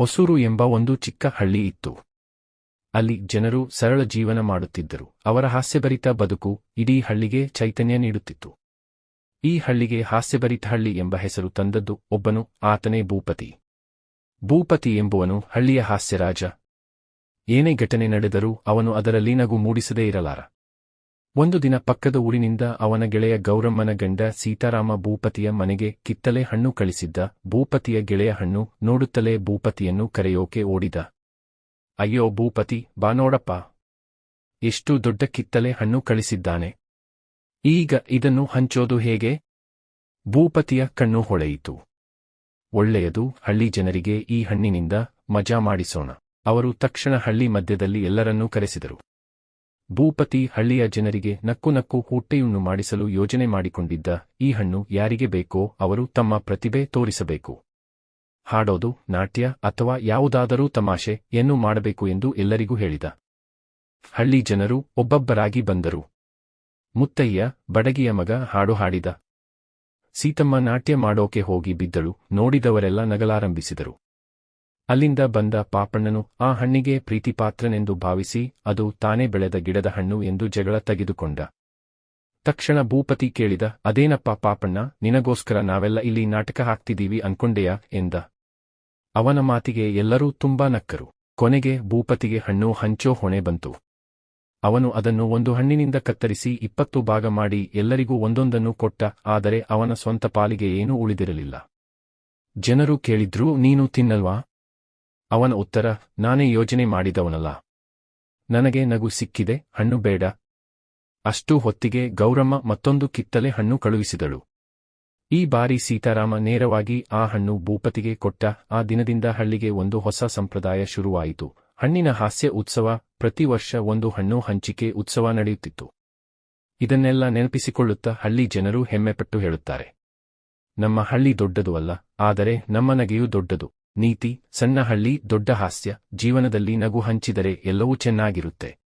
ಹೊಸೂರು ಎಂಬ ಒಂದು ಚಿಕ್ಕ ಹಳ್ಳಿ ಇತ್ತು. ಅಲ್ಲಿ ಜನರು ಸರಳ ಜೀವನ ಮಾಡುತ್ತಿದ್ದರು. ಅವರ ಹಾಸ್ಯಭರಿತ ಬದುಕು ಇಡೀ ಹಳ್ಳಿಗೆ ಚೈತನ್ಯ ನೀಡುತ್ತಿತ್ತು. ಈ ಹಳ್ಳಿಗೆ ಹಾಸ್ಯಭರಿತ ಹಳ್ಳಿ ಎಂಬ ಹೆಸರು ತಂದದ್ದು ಒಬ್ಬನು, ಆತನೇ ಭೂಪತಿ. ಭೂಪತಿ ಎಂಬುವನು ಹಳ್ಳಿಯ ಹಾಸ್ಯರಾಜ. ಏನೇ ಘಟನೆ ನಡೆದರೂ ಅವನು ಅದರಲ್ಲಿ ನಗು ಮೂಡಿಸದೇ ಇರಲಾರ. ಒಂದು ದಿನ ಪಕ್ಕದ ಊರಿನಿಂದ ಅವನ ಗೆಳೆಯ ಗೌರಮ್ಮನ ಗಂಡ ಸೀತಾರಾಮ ಭೂಪತಿಯ ಮನೆಗೆ ಕಿತ್ತಲೆ ಹಣ್ಣು ಕಳಿಸಿದ್ದ. ಭೂಪತಿಯ ಗೆಳೆಯ ಹಣ್ಣು ನೋಡುತ್ತಲೇ ಭೂಪತಿಯನ್ನು ಕರೆಯೋಕೆ ಓಡಿದ. ಅಯ್ಯೋ ಭೂಪತಿ, ಬಾ ನೋಡಪ್ಪ. ಎಷ್ಟು ದೊಡ್ಡ ಕಿತ್ತಲೆ ಹಣ್ಣು ಕಳಿಸಿದ್ದಾನೆ. ಈಗ ಇದನ್ನು ಹಂಚೋದು ಹೇಗೆ? ಭೂಪತಿಯ ಕಣ್ಣು ಹೊಳೆಯಿತು. ಒಳ್ಳೆಯದು, ಹಳ್ಳಿ ಜನರಿಗೆ ಈ ಹಣ್ಣಿನಿಂದ ಮಜಾ ಮಾಡಿಸೋಣ. ಅವರು ತಕ್ಷಣ ಹಳ್ಳಿ ಮಧ್ಯದಲ್ಲಿ ಎಲ್ಲರನ್ನೂ ಕರೆಸಿದರು. ಭೂಪತಿ ಹಳ್ಳಿಯ ಜನರಿಗೆ ನಕ್ಕು ನಕ್ಕು ಹೊಟ್ಟೆಯುಣ್ಣು ಮಾಡಿಸಲು ಯೋಜನೆ ಮಾಡಿಕೊಂಡಿದ್ದ ಈ ಹಣ್ಣು ಯಾರಿಗೆ ಬೇಕೋ ಅವರು ತಮ್ಮ ಪ್ರತಿಭೆ ತೋರಿಸಬೇಕು. ಹಾಡೋದು, ನಾಟ್ಯ ಅಥವಾ ಯಾವುದಾದರೂ ತಮಾಷೆ ಏನು ಮಾಡಬೇಕು ಎಂದು ಎಲ್ಲರಿಗೂ ಹೇಳಿದ. ಹಳ್ಳಿ ಜನರು ಒಬ್ಬೊಬ್ಬರಾಗಿ ಬಂದರು. ಮುತ್ತಯ್ಯ, ಬಡಗಿಯ ಮಗ ಹಾಡು ಹಾಡಿದ. ಸೀತಮ್ಮ ನಾಟ್ಯ ಮಾಡೋಕೆ ಹೋಗಿ ಬಿದ್ದಳು, ನೋಡಿದವರೆಲ್ಲ ನಗಲಾರಂಭಿಸಿದರು. ಅಲ್ಲಿಂದ ಬಂದ ಪಾಪಣ್ಣನು ಆ ಹಣ್ಣಿಗೆ ಪ್ರೀತಿಪಾತ್ರನೆಂದು ಭಾವಿಸಿ ಅದು ತಾನೇ ಬೆಳೆದ ಗಿಡದ ಹಣ್ಣು ಎಂದು ಜಗಳ ತೆಗೆದುಕೊಂಡ. ತಕ್ಷಣ ಭೂಪತಿ ಕೇಳಿದ, ಅದೇನಪ್ಪ ಪಾಪಣ್ಣ, ನಿನಗೋಸ್ಕರ ನಾವೆಲ್ಲ ಇಲ್ಲಿ ನಾಟಕ ಹಾಕ್ತಿದೀವಿ ಅನ್ಕೊಂಡೆಯಾ? ಎಂದ. ಅವನ ಮಾತಿಗೆ ಎಲ್ಲರೂ ತುಂಬಾ ನಕ್ಕರು. ಕೊನೆಗೆ ಭೂಪತಿಗೆ ಹಣ್ಣು ಹಂಚೋ ಹೊಣೆ ಬಂತು. ಅವನು ಅದನ್ನು ಒಂದು ಹಣ್ಣಿನಿಂದ ಕತ್ತರಿಸಿ ಇಪ್ಪತ್ತು ಭಾಗ ಮಾಡಿ ಎಲ್ಲರಿಗೂ ಒಂದೊಂದನ್ನು ಕೊಟ್ಟ, ಆದರೆ ಅವನ ಸ್ವಂತ ಪಾಲಿಗೆ ಏನೂ ಉಳಿದಿರಲಿಲ್ಲ. ಜನರು ಕೇಳಿದ್ರೂ, ನೀನು ತಿನ್ನಲ್ವಾ? ಅವನ ಉತ್ತರ, ನಾನೇ ಯೋಜನೆ ಮಾಡಿದವನಲ್ಲ. ನನಗೆ ನಗು ಸಿಕ್ಕಿದೆ, ಹಣ್ಣು ಬೇಡ. ಅಷ್ಟು ಹೊತ್ತಿಗೆ ಗೌರಮ್ಮ ಮತ್ತೊಂದು ಕಿತ್ತಲೆ ಹಣ್ಣು ಕಳುಹಿಸಿದಳು. ಈ ಬಾರಿ ಸೀತಾರಾಮ ನೇರವಾಗಿ ಆ ಹಣ್ಣು ಭೂಪತಿಗೆ ಕೊಟ್ಟ, ಆ ದಿನದಿಂದ ಹಳ್ಳಿಗೆ ಒಂದು ಹೊಸ ಸಂಪ್ರದಾಯ ಶುರುವಾಯಿತು. ಹಣ್ಣಿನ ಹಾಸ್ಯ ಉತ್ಸವ, ಪ್ರತಿ ವರ್ಷ ಒಂದು ಹಣ್ಣು ಹಂಚಿಕೆ ಉತ್ಸವ ನಡೆಯುತ್ತಿತ್ತು. ಇದನ್ನೆಲ್ಲ ನೆನಪಿಸಿಕೊಳ್ಳುತ್ತಾ ಹಳ್ಳಿ ಜನರು ಹೆಮ್ಮೆಪಟ್ಟು ಹೇಳುತ್ತಾರೆ. ನಮ್ಮ ಹಳ್ಳಿ ದೊಡ್ಡದು ಅಲ್ಲ, ಆದರೆ ನಮ್ಮ ನಗೆಯೂ ದೊಡ್ಡದು. ನೀತಿ ಸಣ್ಣ ಹಳ್ಳಿ ದೊಡ್ಡ ಹಾಸ್ಯ ಜೀವನದಲ್ಲಿ ನಗು ಹಂಚಿದರೆ ಎಲ್ಲವೂ ಚೆನ್ನಾಗಿರುತ್ತೆ.